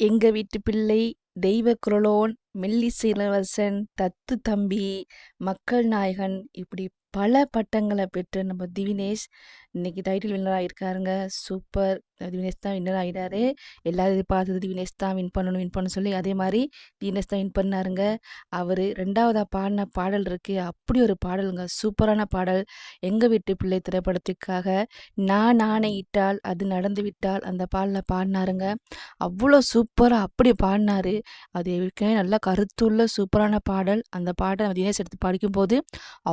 எங்க வீட்டு பிள்ளை, தெய்வ குரலோன், மெல்லிசை இளவரசன், தத்து தம்பி, மக்கள் நாயகன் இப்படி பல பட்டங்களை பெற்ற நம்ம திவினேஷ், இன்னைக்கு டைட்டில் வின்னராக இருக்காருங்க சூப்பர்! தினேஷ் தான் வின்னர் ஆயிட்டாரு. எல்லாரும் எதிர்பார்த்தது தினேஷ் தான் வின் பண்ணணும், வின் பண்ண சொல்லி அதே மாதிரி தினேஷ் தான் வின் பண்ணாருங்க. அவர் ரெண்டாவதாக பாடின பாடல் இருக்குது அப்படி ஒரு பாடலுங்க சூப்பரான பாடல். எங்கள் வீட்டு பிள்ளை திரைப்படத்துக்காக நான் ஆணையிட்டால் அது நடந்து விட்டால் அந்த பாடல பாடினாருங்க அவ்வளோ சூப்பராக அப்படி பாடினார் அது ஏற்கனவே நல்லா கருத்துள்ள சூப்பரான பாடல். அந்த பாடல் நம்ம தினேஷ் எடுத்து படிக்கும்போது,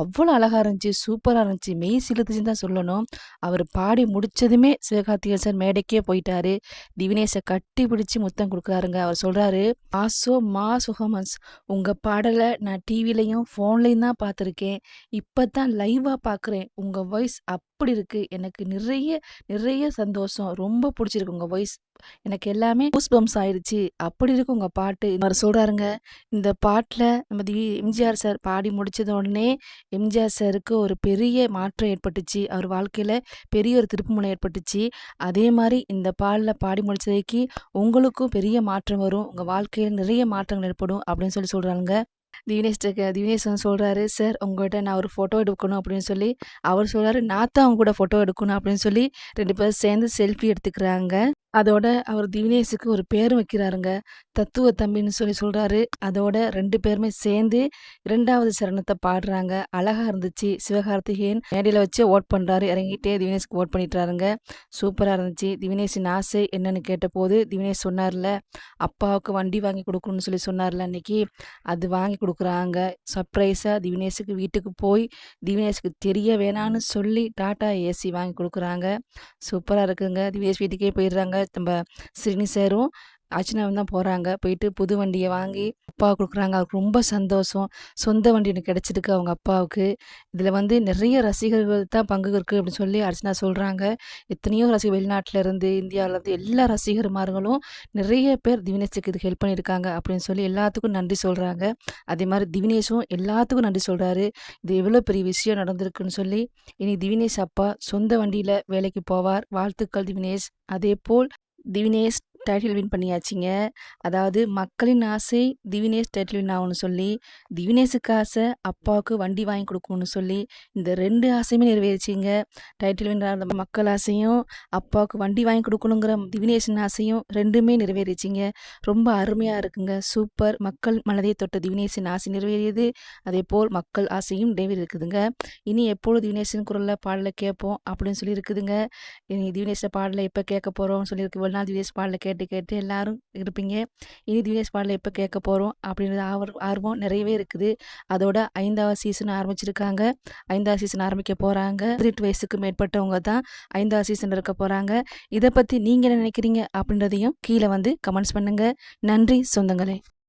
அவ்வளோ அழகாக இருந்துச்சு. சூப்பராக இருந்துச்சு. மெய் சிலுத்துச்சுன்னு தான் சொல்லணும். அவர் பாடி முடிச்சதுமே சிவகார்த்திகேசன் மேடை மேடைக்கே போயிட்டாரு. திவினேஷை கட்டி பிடிச்சி முத்தம் கொடுக்குறாருங்க அவர் சொல்றாரு, "ஆசோ மா சுகமன்ஸ் உங்க பாடலை நான் டிவிலையும் ஃபோன்லையும் தான் பார்த்துருக்கேன். இப்போ தான் லைவாக பார்க்குறேன். உங்க வாய்ஸ் அப்படி இருக்கு. எனக்கு நிறைய நிறைய சந்தோஷம். ரொம்ப பிடிச்சிருக்கு உங்க வாய்ஸ். எனக்கு எல்லாமே கூஸ் பம்ஸ் ஆயிடுச்சு. அப்படி இருக்கு உங்க பாட்டு." அவர் சொல்றாருங்க, இந்த பாட்டில் நம்ம தி எம்ஜிஆர் சார் பாடி முடிச்சத உடனே, எம்ஜிஆர் சாருக்கு ஒரு பெரிய மாற்றம் ஏற்பட்டுச்சு. அவர் வாழ்க்கையில் பெரிய ஒரு திருப்புமுனை ஏற்பட்டுச்சு. அதே மாதிரி மாதிரி இந்த பாடலில் பாடி முடிச்சதைக்கு உங்களுக்கும் பெரிய மாற்றம் வரும். உங்கள் வாழ்க்கையில் நிறைய மாற்றங்கள் ஏற்படும் அப்படின்னு சொல்லி சொல்கிறாங்க திவினேஷ்ட திவினேஷ் வந்து சொல்கிறாரு "சார் உங்கள்கிட்ட நான் ஒரு ஃபோட்டோ எடுக்கணும்" அப்படின்னு சொல்லி. அவர் சொல்கிறாரு "நான் தான் அவங்க கூட ஃபோட்டோ எடுக்கணும்" அப்படின்னு சொல்லி ரெண்டு பேரும் சேர்ந்து செல்ஃபி எடுத்துக்கிறாங்க. அதோட அவர் திவினேஷுக்கு ஒரு பேர் வைக்கிறாருங்க. தத்துவ தம்பின்னு சொல்லி சொல்கிறாரு அதோட ரெண்டு பேருமே சேர்ந்து இரண்டாவது சரணத்தை பாடுறாங்க. அழகாக இருந்துச்சு. சிவகார்த்திகேயன் மேடையில் வச்சு ஓட் பண்ணுறாரு இறங்கிட்டே திவினேஷ்க்கு ஓட் பண்ணிட்டாருங்க. சூப்பராக இருந்துச்சு. திவினேஷின் ஆசை என்னன்னு கேட்டபோது, திவினேஷ் சொன்னார்ல, அப்பாவுக்கு வண்டி வாங்கி கொடுக்கணும்னு சொல்லி சொன்னார்ல அன்னைக்கு, அது வாங்கி கொடுக்குறாங்க சர்ப்ரைஸாக திவினேஷுக்கு வீட்டுக்கு போய், திவினேஷுக்கு தெரிய வேணான்னு சொல்லி டாடா ஏசி வாங்கி கொடுக்குறாங்க சூப்பராக இருக்குங்க. திவினேஷ் வீட்டுக்கே போயிடுறாங்க. நம்ம ஸ்ரீனி சேரும் அர்ச்சனாவும் தான் போகிறாங்க போயிட்டு புது வண்டியை வாங்கி அப்பா கொடுக்குறாங்க அவருக்கு ரொம்ப சந்தோஷம். சொந்த வண்டி எனக்கு கிடச்சிருக்கு அவங்க அப்பாவுக்கு. இதில் வந்து நிறைய ரசிகர்கள் தான் பங்கு இருக்குது அப்படின்னு சொல்லி அர்ச்சனா சொல்கிறாங்க எத்தனையோ ரசிகர் வெளிநாட்டிலேருந்து இந்தியாவிலேருந்து எல்லா ரசிகர்மார்களும் நிறைய பேர் திவினேஷுக்கு இதுக்கு ஹெல்ப் பண்ணியிருக்காங்க அப்படின்னு சொல்லி எல்லாத்துக்கும் நன்றி சொல்கிறாங்க அதே மாதிரி திவினேஷும் எல்லாத்துக்கும் நன்றி சொல்கிறாரு இது எவ்வளோ பெரிய விஷயம் நடந்திருக்குன்னு சொல்லி. இனி திவினேஷ் அப்பா சொந்த வண்டியில் வேலைக்கு போவார். வாழ்த்துக்கள் திவினேஷ். அதேபோல் திவினேஷ் டைட்டில் வின் பண்ணியாச்சுங்க. அதாவது மக்களின் ஆசை திவினேஷ் டைட்டில் வின் ஆகணும்னு சொல்லி, திவினேஷுக்கு ஆசை அப்பாவுக்கு வண்டி வாங்கி கொடுக்கணும்னு சொல்லி, இந்த ரெண்டு ஆசையுமே நிறைவேறிச்சிங்க டைட்டில் வின் ஆன மக்கள் ஆசையும், அப்பாவுக்கு வண்டி வாங்கி கொடுக்கணுங்கிற திவினேஷின் ஆசையும் ரெண்டுமே நிறைவேறிச்சிங்க ரொம்ப அருமையாக இருக்குங்க. சூப்பர்! மக்கள் மனதை தொட்ட திவினேஷின் ஆசை நிறைவேறியது. அதேபோல் மக்கள் ஆசையும் நிறைவேறியிருக்குதுங்க. இனி எப்பொழுது திவினேஷின் குரலில் பாடலை கேட்போம் அப்படின்னு சொல்லி இருக்குதுங்க. இனி திவினேஷ பாடலை எப்போ கேட்க போகிறோம்னு சொல்லியிருக்கு. இவ்வளோ நாள் திவினேஷ் பாடல கேட்டு கேட்டு எல்லாரும் இருப்பீங்க. இனி திவினேஷ் பாடல எப்போ கேட்க போகிறோம் அப்படின்றது ஆர் ஆர்வம் நிறையவே இருக்குது. அதோட ஐந்தாவது சீசன் ஆரம்பிச்சிருக்காங்க. ஐந்தாவது சீசன் ஆரம்பிக்க போகிறாங்க பதினெட்டு வயசுக்கு மேற்பட்டவங்க தான் ஐந்தாவது சீசன் இருக்க போகிறாங்க இதை பற்றி நீங்கள் என்ன நினைக்கிறீங்க அப்படின்றதையும் கீழே வந்து கமெண்ட்ஸ் பண்ணுங்கள் நன்றி சொந்தங்களே!